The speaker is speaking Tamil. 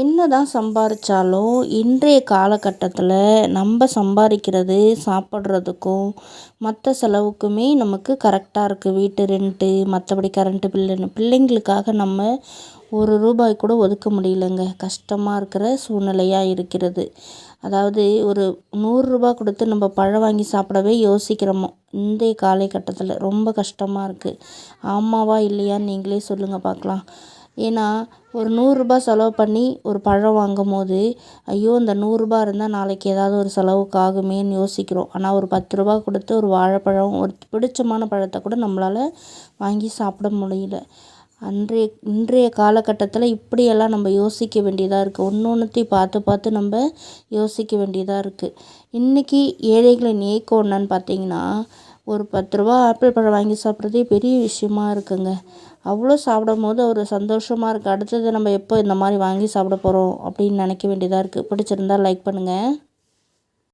என்ன தான் சம்பாதிச்சாலும் இன்றைய காலகட்டத்தில் நம்ம சம்பாதிக்கிறது சாப்பிட்றதுக்கும் மற்ற செலவுக்குமே நமக்கு கரெக்டாக இருக்குது வீட்டு ரெண்ட்டு மற்றபடி கரண்ட்டு பில்லுன்னு பிள்ளைங்களுக்காக நம்ம ஒரு ரூபாய் கூட ஒதுக்க முடியலங்க. கஷ்டமாக இருக்கிற சூழ்நிலையாக இருக்கிறது. அதாவது ஒரு நூறுரூபா கொடுத்து நம்ம பழம் வாங்கி சாப்பிடவே யோசிக்கிறோமோ? இன்றைய காலகட்டத்தில் ரொம்ப கஷ்டமாக இருக்குது ஆமாவா இல்லையான்னு நீங்களே சொல்லுங்கள் பார்க்கலாம். ஏன்னா ஒரு நூறுரூபா செலவு பண்ணி ஒரு பழம் வாங்கும் போது ஐயோ இந்த நூறுரூபா இருந்தால் நாளைக்கு ஏதாவது ஒரு செலவுக்கு ஆகுமேன்னு யோசிக்கிறோம். ஆனால் ஒரு பத்து ரூபா கொடுத்து ஒரு வாழைப்பழம் ஒரு பிடிச்சமான பழத்தை கூட நம்மளால் வாங்கி சாப்பிட முடியல. அன்றைய இன்றைய காலகட்டத்தில் இப்படியெல்லாம் நம்ம யோசிக்க வேண்டியதாக இருக்குது ஒன்று ஒன்றுத்தையும் பார்த்து பார்த்து நம்ம யோசிக்க வேண்டியதாக இருக்குது இன்றைக்கி ஏழைகளின் ஏக்கம் என்னன்னு பார்த்தீங்கன்னா ஒரு பத்து ரூபா ஆப்பிள் பழம் வாங்கி சாப்பிட்றதே பெரிய விஷயமா இருக்குங்க. அவ்வளோ சாப்பிடும் போது ஒரு சந்தோஷமாக இருக்குது அடுத்தது நம்ம எப்போ இந்த மாதிரி வாங்கி சாப்பிட போகிறோம் அப்படின்னு நினைக்க வேண்டியதாக இருக்குது பிடிச்சிருந்தா லைக் பண்ணுங்கள்